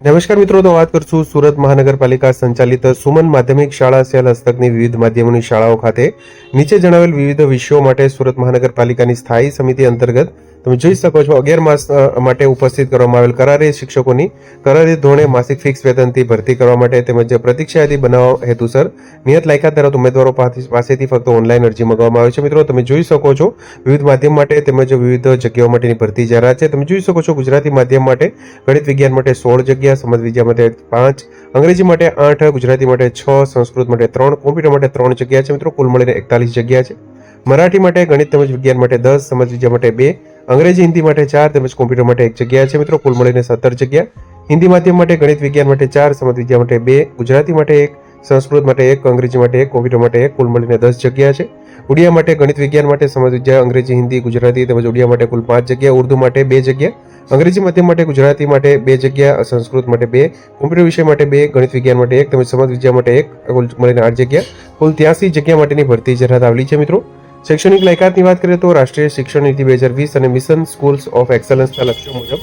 નમસ્કાર મિત્રો, તો વાત કરશું સુરત મહાનગરપાલિકા સંચાલિત સુમન માધ્યમિક શાળા સેલ હસ્તકની વિવિધ માધ્યમોની શાળાઓ ખાતે. નીચે જણાવેલ વિવિધ વિષયો માટે સુરત મહાનગરપાલિકાની સ્થાયી સમિતિ અંતર્ગત તમે જોઈ શકો છો, અગિયાર માસ માટે ઉપસ્થિત કરવામાં આવેલ કરારી શિક્ષકોની કરારી ધોરણે માસિક ફિક્સ વેતનથી ભરતી કરવા માટે તેમજ પ્રતીક્ષા યાદી બનાવવા હેતુસર નિયત લાયકાત ધરાવતા ઉમેદવારો પાસેથી ફક્ત ઓનલાઈન અરજી મંગાવવામાં આવે છે. મિત્રો, તમે જોઈ શકો છો, વિવિધ માધ્યમ માટે તેમજ વિવિધ જગ્યાઓ માટેની ભરતી જાહેરાત છે. તમે જોઈ શકો છો, ગુજરાતી માધ્યમ માટે ગણિત વિજ્ઞાન માટે સોળ જગ્યા, સમાજ વિદ્યા માટે પાંચ, અંગ્રેજી માટે આઠ, ગુજરાતી માટે છ, સંસ્કૃત માટે ત્રણ, કોમ્પ્યુટર માટે ત્રણ જગ્યા છે. મિત્રો, કુલ મળીને એકતાલીસ જગ્યા છે. મરાઠી માટે ગણિત તેમજ વિજ્ઞાન માટે દસ, સમાજ વિદ્યા માટે બે અંગ્રેજી, હિન્દી માટે ચાર તેમજ કોમ્પ્યુટર માટે એક જગ્યા છે મિત્રો, કુલ મળીને સત્તર જગ્યા. હિન્દી માધ્યમ માટે ગણિત વિજ્ઞાન માટે ચાર, સમાજ વિદ્યા માટે બે, ગુજરાતી માટે એક, સંસ્કૃત માટે એક, અંગ્રેજી માટે એક, કોમ્પ્યુટર માટે એક, કુલ મળીને દસ જગ્યા છે. ઉડિયા માટે ગણિત વિજ્ઞાન માટે સમાજ વિદ્યા, અંગ્રેજી, હિન્દી, ગુજરાતી તેમજ ઉડિયા માટે કુલ પાંચ જગ્યા, ઉર્દુ માટે બે જગ્યા, અંગ્રેજી માધ્યમ માટે ગુજરાતી માટે બે જગ્યા, સંસ્કૃત માટે બે, કોમ્પ્યુટર વિષય માટે બે, ગણિત વિજ્ઞાન માટે એક તેમજ સમાજ વિદ્યા માટે એક, કુલ મળીને આઠ જગ્યા. કુલ ત્યાંસી જગ્યા માટેની ભરતી જાહેરાત આવેલી છે મિત્રો. શૈક્ષણિક લાયકાતની વાત કરીએ તો રાષ્ટ્રીય શિક્ષણ નીતિ બે હજાર વીસ અને મિશન સ્કૂલ્સ ઓફ એક્સલન્સના લક્ષ્યો મુજબ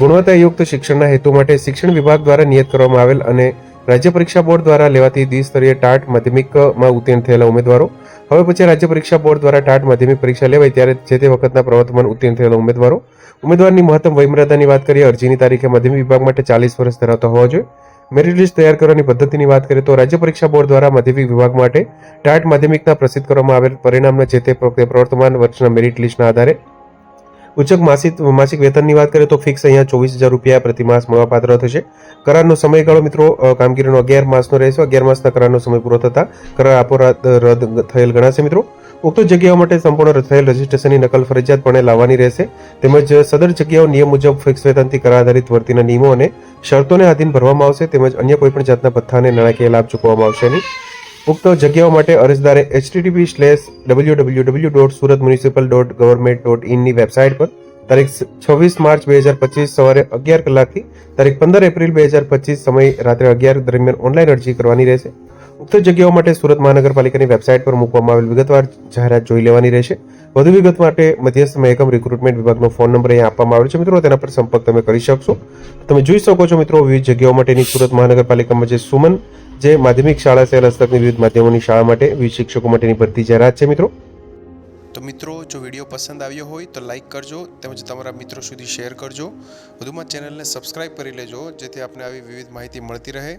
ગુણવત્તાયુક્ત શિક્ષણના હેતુ માટે શિક્ષણ વિભાગ દ્વારા નિયત કરવામાં આવેલ અને રાજ્ય પરીક્ષા બોર્ડ દ્વારા લેવાતી દ્વિસ્તરીય ટાટ માધ્યમિકમાં ઉત્તીર્ણ થયેલા ઉમેદવારો. હવે પછી રાજ્ય પરીક્ષા બોર્ડ દ્વારા ટાટ માધ્યમિક પરીક્ષા લેવાય ત્યારે જે તે વખતના પ્રવર્તમાન ઉત્તીર્ણ થયેલા ઉમેદવારો. ઉમેદવારની મહત્તમ વયમર્યાદાની વાત કરીએ, અરજીની તારીખે માધ્યમિક વિભાગ માટે ચાલીસ વર્ષ ધરાવતા હોવા જોઈએ. મેરિટ લિસ્ટ તૈયાર કરવાની પદ્ધતિની વાત કરીએ તો રાજ્ય પરીક્ષા બોર્ડ દ્વારા માધ્યમિક વિભાગ માટે ટાટ માધ્યમિકના પ્રસિદ્ધ કરવામાં આવેલ પરિણામના જે તે પ્ર- પ્રવર્તમાન વર્ષના મેરિટ લિસ્ટના આધારે. ઉચ્ચક માસિક માસિક વેતનની વાત કરીએ તો ફિક્સ અહીંયા ચોવીસ હજાર રૂપિયા પ્રતિ માસ મળવાપાત્ર થશે. કરારનો સમયગાળો મિત્રો કામગીરીનો અગિયાર માસનો રહેશે. અગિયાર માસના કરારનો સમય પૂરો થતા કરાર આપોરાત રદ થયેલ ગણાશે મિત્રો. ઉક્ત જગ્યાઓ માટે સંપૂર્ણ થયેલ રજીસ્ટ્રેશનની નકલ ફરજિયાતપણે લાવવાની રહેશે. તેમજ સદર જગ્યાઓ નિયમ મુજબ ફિક્સ વેતનથી કરાર આધારિત વર્તીના નિયમો અને શરતોને આધીન ભરવામાં આવશે. તેમજ અન્ય કોઈપણ જાતના ભથ્થા અને નાણાકીય લાભ ચૂકવવામાં આવશે નહીં. ઉક્ત જગ્યાઓ માટે અરજદારે HTTP slash W W W dot Surat municipal dot government dot ઇનની website પર તારીખ છવ્વીસ માર્ચ બે હજાર પચીસ સવારે અગિયાર કલાકથી તારીખ પંદર એપ્રિલ બે હજાર પચીસ સમય રાત્રે અગિયાર દરમિયાન ઓનલાઈન અરજી કરવાની રહેશે. ઉક્ત જગ્યાઓ માટે સુરત મહાનગરપાલિકાની વેબસાઇટ પર મૂકવામાં આવેલ વિગતવાર જાહેરાત જોઈ લેવાની રહેશે. વધુ વિગત માટે મધ્યસ્થ મહેકમ રિક્રુટમેન્ટ વિભાગનો ફોન નંબર અહીંયા આપવામાં આવ્યો છે. મિત્રો, તેના પર સંપર્ક તમે કરી શકશો. તમે જોઈ શકો છો મિત્રો, વિવિધ જગ્યાઓ માટેની સુરત મહાનગરપાલિકામાં જે સુમન, જે માધ્યમિક શાળા સેલ હસ્તકની વિવિધ માધ્યમોની શાળા માટે વિવિધ શિક્ષકો માટેની ભરતી જાહેરાત છે, મિત્રો. તો મિત્રો, જો વીડિયો પસંદ આવ્યો હોય તો લાઇક કરજો તેમજ તમારા મિત્રો સુધી શેર કરજો. વધુમાં ચેનલને સબસ્ક્રાઇબ કરી લેજો જેથી આપને આવી વિવિધ માહિતી મળતી રહે.